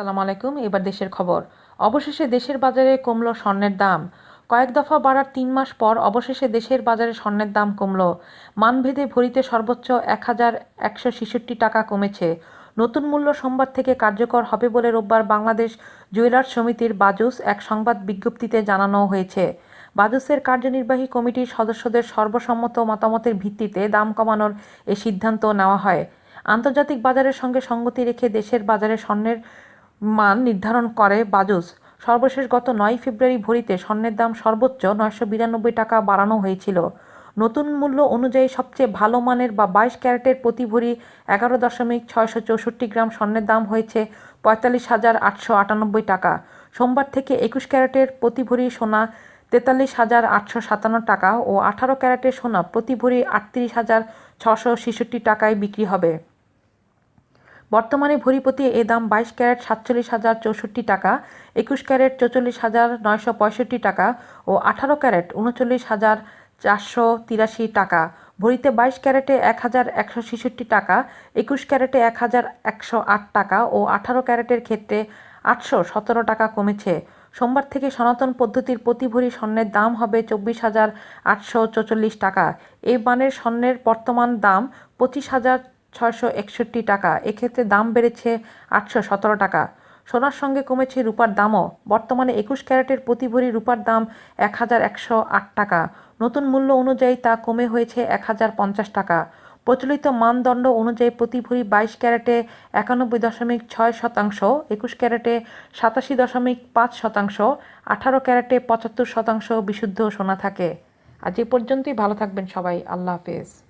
আসসালামু আলাইকুম, এবার দেশের খবর। অবশেষে দেশের বাজারে কমল স্বর্ণের দাম। কয়েক দফা বাড়ার তিন মাস পর অবশেষে দেশের বাজারে স্বর্ণের দাম কমল। মানভেদে ভরিতে সর্বোচ্চ এক হাজার একশো ছেষট্টি টাকা কমেছে। নতুন মূল্য সোমবার থেকে কার্যকর হবে বলে রোববার বাংলাদেশ জুয়েলার্স সমিতির বাজুস এক সংবাদ বিজ্ঞপ্তিতে জানানো হয়েছে। বাজুসের কার্যনির্বাহী কমিটির সদস্যদের সর্বসম্মত মতামতের ভিত্তিতে দাম কমানোর এ সিদ্ধান্ত নেওয়া হয়। আন্তর্জাতিক বাজারের সঙ্গে সঙ্গতি রেখে দেশের বাজারে স্বর্ণের মান নির্ধারণ করে বাজুস। সর্বশেষ গত নয় ফেব্রুয়ারি ভরিতে স্বর্ণের দাম সর্বোচ্চ নয়শো বিরানব্বই টাকা বাড়ানো হয়েছিল। নতুন মূল্য অনুযায়ী সবচেয়ে ভালো মানের বা বাইশ ক্যারেটের প্রতি ভরি এগারো দশমিক ছয়শো চৌষট্টি গ্রাম স্বর্ণের দাম হয়েছে পঁয়তাল্লিশ হাজার আটশো আটানব্বই টাকা। সোমবার থেকে একুশ ক্যারেটের প্রতি ভরি সোনা তেতাল্লিশ হাজার আটশো সাতান্ন টাকা ও আঠারো ক্যারেটের সোনা প্রতি ভরি আটত্রিশ হাজার ছশো ছেষট্টি টাকায় বিক্রি হবে। বর্তমানে ভরিপতি এ দাম বাইশ ক্যারেট সাতচল্লিশ হাজার চৌষট্টি টাকা, একুশ ক্যারেট চৌচল্লিশ হাজার নয়শো পঁয়ষট্টি টাকা ও আঠারো ক্যারেট উনচল্লিশ হাজার চারশো তিরাশি টাকা। ভরিতে বাইশ ক্যারেটে এক হাজার একশো ছেষট্টি টাকা, একুশ ক্যারেটে এক হাজার একশো আট টাকা ও আঠারো ক্যারেটের ক্ষেত্রে আটশো সতেরো টাকা কমেছে। সোমবার থেকে সনাতন পদ্ধতির প্রতি ভরি স্বর্ণের দাম হবে চব্বিশ হাজার আটশো চৌচল্লিশ টাকা। এই মানের স্বর্ণের বর্তমান দাম পঁচিশ হাজার ছয়শো একষট্টি টাকা। এক্ষেত্রে দাম বেড়েছে আটশো সতেরো টাকা। সোনার সঙ্গে কমেছে রূপার দামও। বর্তমানে একুশ ক্যারেটের প্রতি ভরি রূপার দাম এক হাজার একশো আট টাকা। নতুন মূল্য অনুযায়ী তা কমে হয়েছে এক হাজার পঞ্চাশ টাকা। প্রচলিত মানদণ্ড অনুযায়ী প্রতি ভরি বাইশ ক্যারেটে একানব্বই দশমিক ছয় শতাংশ, একুশ ক্যারেটে সাতাশি দশমিক পাঁচ শতাংশ, আঠারো ক্যারেটে পঁচাত্তর শতাংশ বিশুদ্ধ সোনা থাকে। আজ এ পর্যন্তই। ভালো থাকবেন সবাই। আল্লাহ হাফেজ।